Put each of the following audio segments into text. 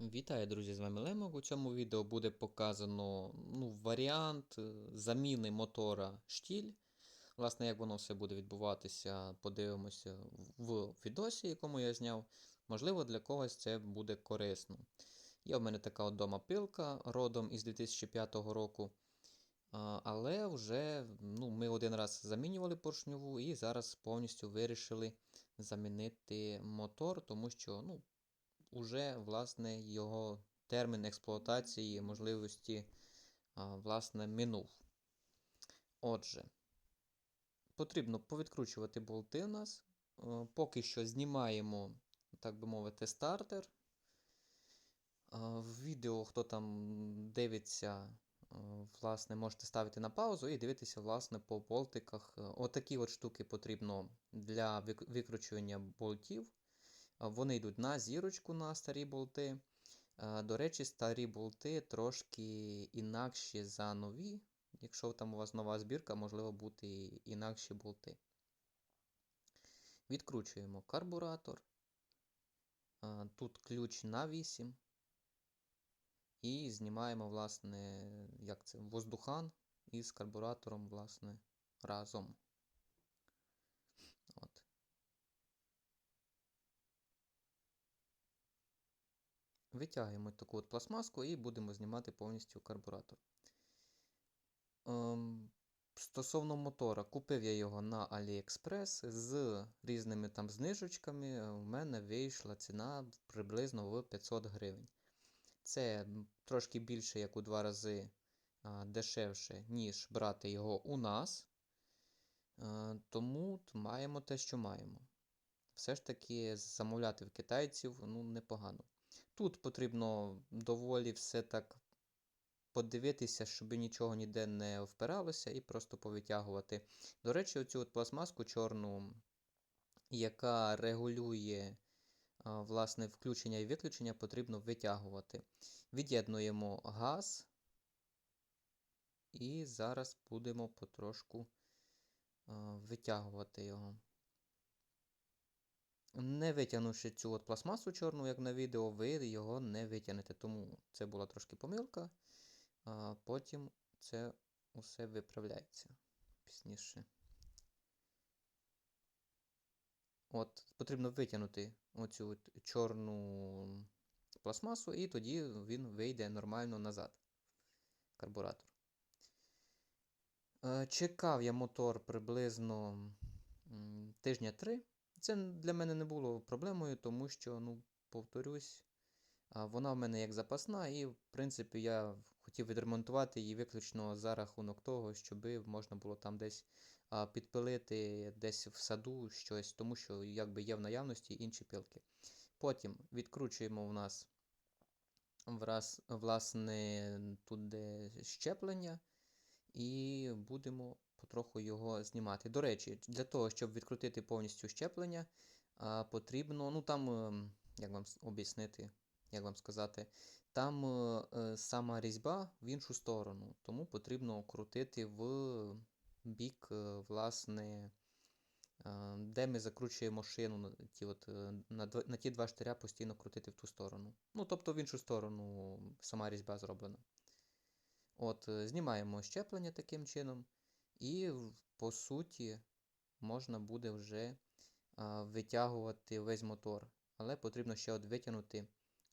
Вітаю, друзі! З вами Лемок. У цьому відео буде показано ну, варіант е, заміни мотора штіль. Власне, як воно все буде відбуватися, подивимося в відосі, якому я зняв. Можливо, для когось це буде корисно. Є в мене така от дома пилка родом із 2005 року. Але вже ну, ми один раз замінювали поршньову і зараз повністю вирішили замінити мотор, тому що ну, уже власне його термін експлуатації можливості власне минув. Отже, потрібно повідкручувати болти у нас. Поки що знімаємо, так би мовити, стартер. В відео, хто там дивиться, власне, можете ставити на паузу і дивитися, власне, по болтиках. Отакі от штуки потрібно для викручування болтів. Вони йдуть на зірочку на старі болти. До речі, старі болти трошки інакші за нові. Якщо там у вас нова збірка, можливо бути інакші болти. Відкручуємо карбуратор. Тут ключ на 8. І знімаємо, власне, як це, воздухан із карбуратором, власне, разом. Витягуємо таку от пластмаску і будемо знімати повністю карбуратор. Ем, стосовно мотора, купив я його на AliExpress з різними там знижечками. У мене вийшла ціна приблизно в 500 гривень. Це трошки більше, як у два рази дешевше, ніж брати його у нас. А, тому маємо те, що маємо. Все ж таки замовляти в китайців ну, непогано. Тут потрібно доволі все так подивитися, щоб нічого ніде не впиралося, і просто повитягувати. До речі, оцю от пластмаску чорну, яка регулює власне включення і виключення, потрібно витягувати. Від'єднуємо газ, і зараз будемо потрошку витягувати його. Не витягнувши цю от пластмасу чорну, як на відео, ви його не витягнете. Тому це була трошки помилка, а потім це усе виправляється пізніше. От, Потрібно витягнути оцю чорну пластмасу, і тоді він вийде нормально назад. Карбуратор. Е, Чекав я мотор приблизно тижня 3. Це для мене не було проблемою, тому що, ну, повторюсь, вона в мене як запасна, і, в принципі, я хотів відремонтувати її виключно за рахунок того, щоб можна було там десь підпилити десь в саду щось, тому що якби є в наявності інші пилки. Потім відкручуємо у нас враз, власне, тут де щеплення, і будемо потроху його знімати. До речі, для того, щоб відкрутити повністю щеплення, потрібно, ну там, ем, як вам об'яснити, як вам сказати, там е, е, сама різьба в іншу сторону, тому потрібно крутити в бік, е, власне, е, де ми закручуємо шину, на ті, от, е, на, на ті два штиря постійно крутити в ту сторону. Ну, тобто в іншу сторону сама різьба зроблена. От, е, знімаємо щеплення таким чином. І, по суті, можна буде вже а, витягувати весь мотор. Але потрібно ще от витягнути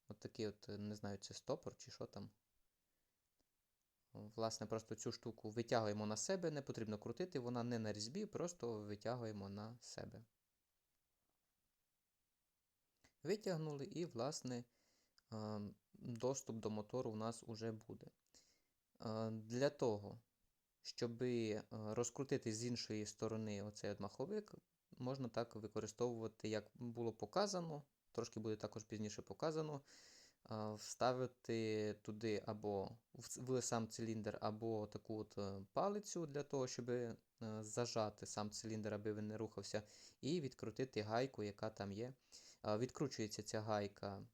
от такий от, не знаю, це стопор чи що там. Власне, просто цю штуку витягуємо на себе, не потрібно крутити, вона не на різьбі, просто витягуємо на себе. Витягнули і, власне, доступ до мотору у нас уже буде. Для того, щоб розкрутити з іншої сторони оцей маховик, можна так використовувати, як було показано, трошки буде також пізніше показано, вставити туди або в сам циліндр, або таку от е, палицю для того, щоб е, зажати сам циліндр, аби він не рухався, і відкрутити гайку, яка там є. Відкручується ця гайка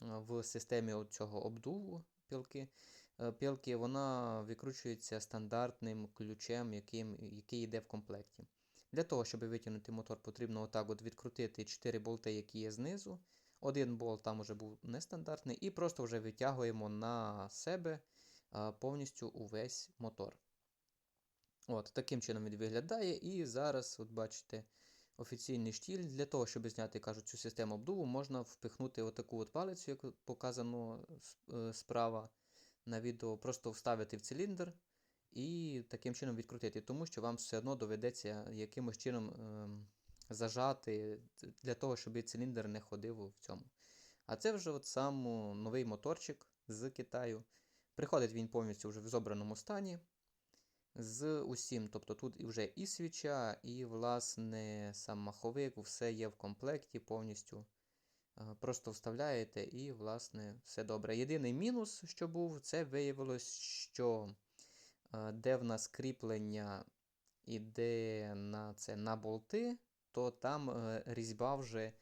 в системі цього обдуву пілки. Е, Пілки вона викручується стандартним ключем, яким, який йде в комплекті. Для того, щоб витягнути мотор, потрібно отак от відкрутити 4 болти, які є знизу. Один болт там вже був нестандартний, і просто вже витягуємо на себе повністю увесь мотор. От, таким чином він виглядає. І зараз, от бачите, офіційний штіль. Для того, щоб зняти кажуть, цю систему обдуву, можна впихнути отаку от палицю, як показано е, справа на відео, просто вставити в циліндр і таким чином відкрутити, тому що вам все одно доведеться якимось чином ем, зажати для того, щоб циліндр не ходив в цьому. А це вже от сам новий моторчик з Китаю. Приходить він повністю вже в зобраному стані. З усім, тобто тут вже і свіча, і, власне, сам маховик, все є в комплекті повністю. Е, Просто вставляєте і, власне, все добре. Єдиний мінус, що був, це виявилось, що е, де в нас кріплення іде на це на болти, то там е, різьба вже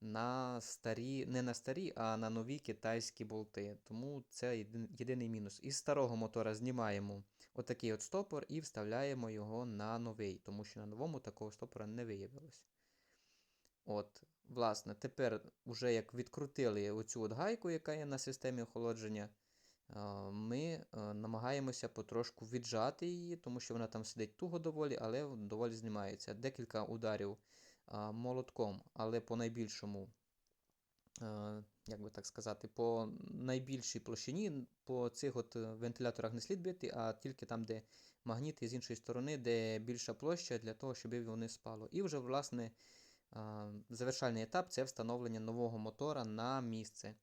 на старі, не на старі, а на нові китайські болти. Тому це єдиний мінус. Із старого мотора знімаємо отакий от стопор і вставляємо його на новий, тому що на новому такого стопора не виявилось. От, власне, тепер, уже як відкрутили оцю от гайку, яка є на системі охолодження, ми е, намагаємося потрошку віджати її, тому що вона там сидить туго доволі, але доволі знімається. Декілька ударів молотком, але по найбільшому, е, як би так сказати, по найбільшій площині по цих от е, вентиляторах не слід бити, а тільки там, де магніт, і з іншої сторони, де більша площа для того, щоб вони спало. І вже, власне, завершальний етап це встановлення нового мотора на місце.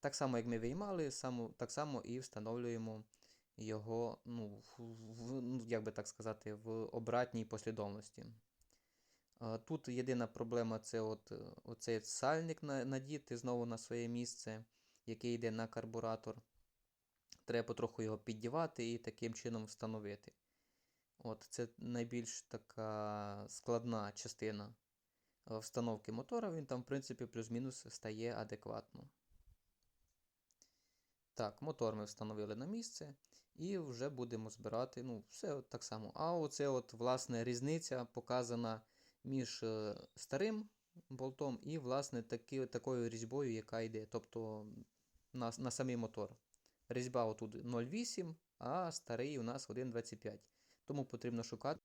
Так само, як ми виймали, так само і встановлюємо його, ну, в, ну, як би так сказати, в обратній послідовності. Тут єдина проблема це от, оцей сальник надіти знову на своє місце, який йде на карбуратор. Треба потроху його піддівати і таким чином встановити. От, це найбільш така складна частина встановки мотора. Він там, в принципі, плюс-мінус стає адекватно. Так, мотор ми встановили на місце і вже будемо збирати. Ну, все так само. А оце от, власне, різниця показана між е, старим болтом і, власне, таки, такою різьбою, яка йде. Тобто на, на самий мотор. Різьба отут 0,8, а старий у нас 1,25. Тому потрібно шукати.